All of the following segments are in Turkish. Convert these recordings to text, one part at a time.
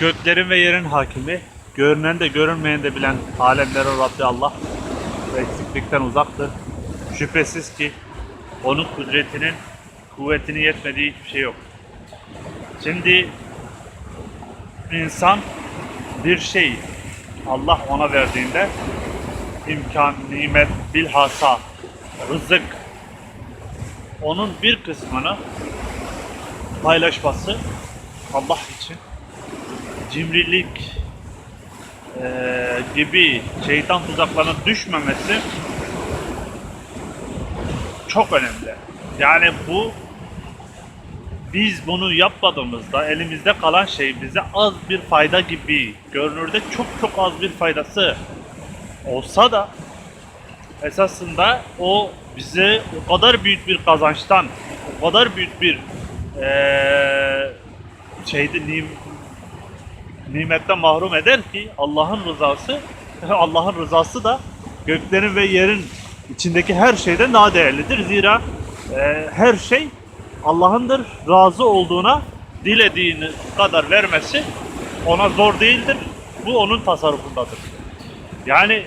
Göklerin ve yerin hakimi, görünen de görünmeyen de bilen alemlerin Rabbi Allah eksiklikten uzaktır. Şüphesiz ki onun kudretinin, kuvvetinin yetmediği hiçbir şey yok. Şimdi insan bir şey Allah ona verdiğinde imkan, nimet, bilhassa rızık onun bir kısmını paylaşması Allah için cimrilik eee, gibi şeytan tuzaklarına düşmemesi çok önemli. Yani bu biz bunu yapmadığımızda elimizde kalan şey bize az bir fayda gibi görünürde çok çok az bir faydası olsa da esasında o bize o kadar büyük bir kazançtan, o kadar büyük bir eee şeyde nimetten mahrum eder ki Allah'ın rızası Allah'ın rızası da göklerin ve yerin içindeki her şeyden daha değerlidir. Zira eee, her şey Allah'ındır. Razı olduğuna dilediğini kadar vermesi ona zor değildir. Bu onun tasarrufundadır. Yani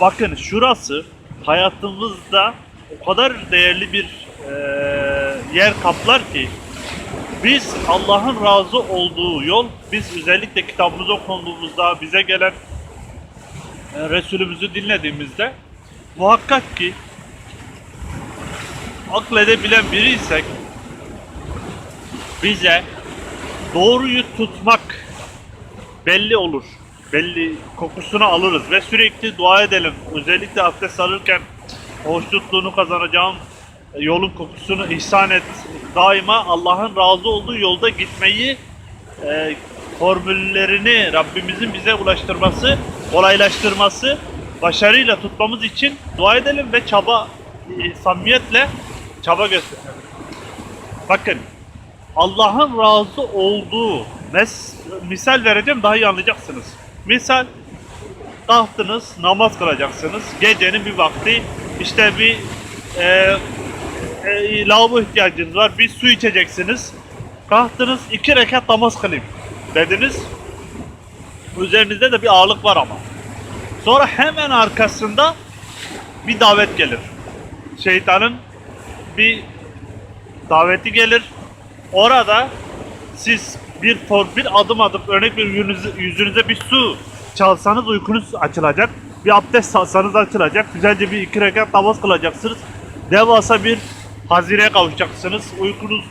bakın şurası hayatımızda o kadar değerli bir eee, yer kaplar ki biz Allah'ın razı olduğu yol, biz özellikle kitabımızı okuduğumuzda bize gelen e, Resulümüzü dinlediğimizde muhakkak ki akledebilen biriysek bize doğruyu tutmak belli olur. Belli kokusunu alırız ve sürekli dua edelim. Özellikle abdest alırken hoşnutluğunu kazanacağım e, yolun kokusunu ihsan et. Daima Allah'ın razı olduğu yolda gitmeyi e, formüllerini Rabbimizin bize ulaştırması, kolaylaştırması, başarıyla tutmamız için dua edelim ve çaba, e, samimiyetle çaba gösterelim. Bakın Allah'ın razı olduğu mes misal vereceğim daha iyi anlayacaksınız. Misal kalktınız namaz kılacaksınız. Gecenin bir vakti işte bir e, e, lavabo ihtiyacınız var. Bir su içeceksiniz. Kalktınız iki rekat namaz kılayım dediniz. Üzerinizde de bir ağırlık var ama. Sonra hemen arkasında bir davet gelir. Şeytanın bir daveti gelir. Orada siz bir for bir adım adım örnek bir yüzünüze, yüzünüze bir su çalsanız uykunuz açılacak. Bir abdest alsanız açılacak. Güzelce bir iki rekat namaz kılacaksınız. Devasa bir hazireye kavuşacaksınız. Uykunuz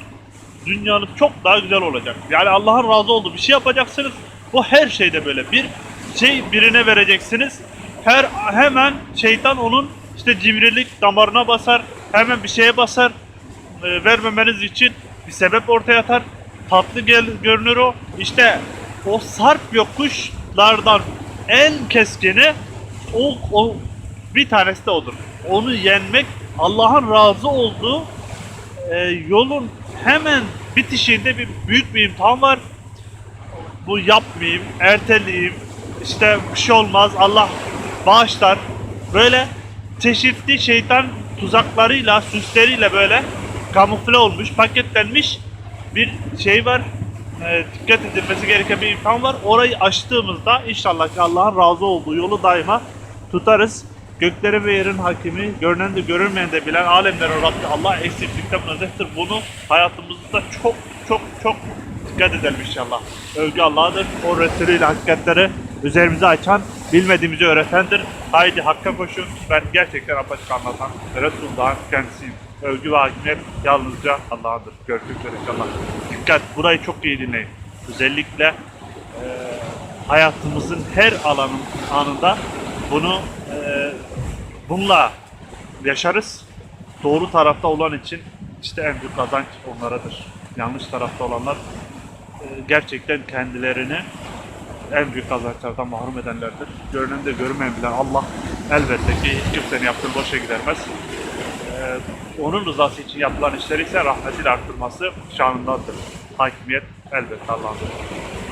dünyanın çok daha güzel olacak. Yani Allah'ın razı olduğu bir şey yapacaksınız. Bu her şeyde böyle. Bir şey birine vereceksiniz. Her hemen şeytan onun işte cimrilik damarına basar. Hemen bir şeye basar. E, vermemeniz için bir sebep ortaya atar. Tatlı gel, görünür o. İşte o sarp yokuşlardan en keskini o, o bir tanesi de odur. Onu yenmek Allah'ın razı olduğu e, yolun hemen bitişinde bir büyük bir imtihan var. Bu yapmayayım, erteleyeyim, işte bir şey olmaz, Allah bağışlar. Böyle çeşitli şeytan tuzaklarıyla, süsleriyle böyle kamufle olmuş, paketlenmiş bir şey var. E, dikkat edilmesi gereken bir imtihan var. Orayı açtığımızda inşallah ki Allah'ın razı olduğu yolu daima tutarız. Göklerin ve yerin hakimi, görünen de görünmeyen de bilen alemlerin Rabbi Allah eksiklikten münezzehtir. Bunu hayatımızda çok çok çok dikkat edelim inşallah. Övgü Allah'dır. O Resulüyle hakikatleri üzerimize açan, bilmediğimizi öğretendir. Haydi Hakk'a koşun. Ben gerçekten apaçık anlatan Resulullah'ın kendisiyim. Övgü ve hakimiyet yalnızca Allah'adır. Görüşmek üzere inşallah. Dikkat, burayı çok iyi dinleyin. Özellikle e, hayatımızın her alanın anında bunu bununla yaşarız. Doğru tarafta olan için işte en büyük kazanç onlaradır. Yanlış tarafta olanlar e, gerçekten kendilerini en büyük kazançlardan mahrum edenlerdir. Görünen de görünmeyen bilen Allah elbette ki kimsenin yaptığı boşa gidermez. Ee, onun rızası için yapılan işleri ise rahmetiyle arttırması şanındadır. Hakimiyet elbette Allah'ın.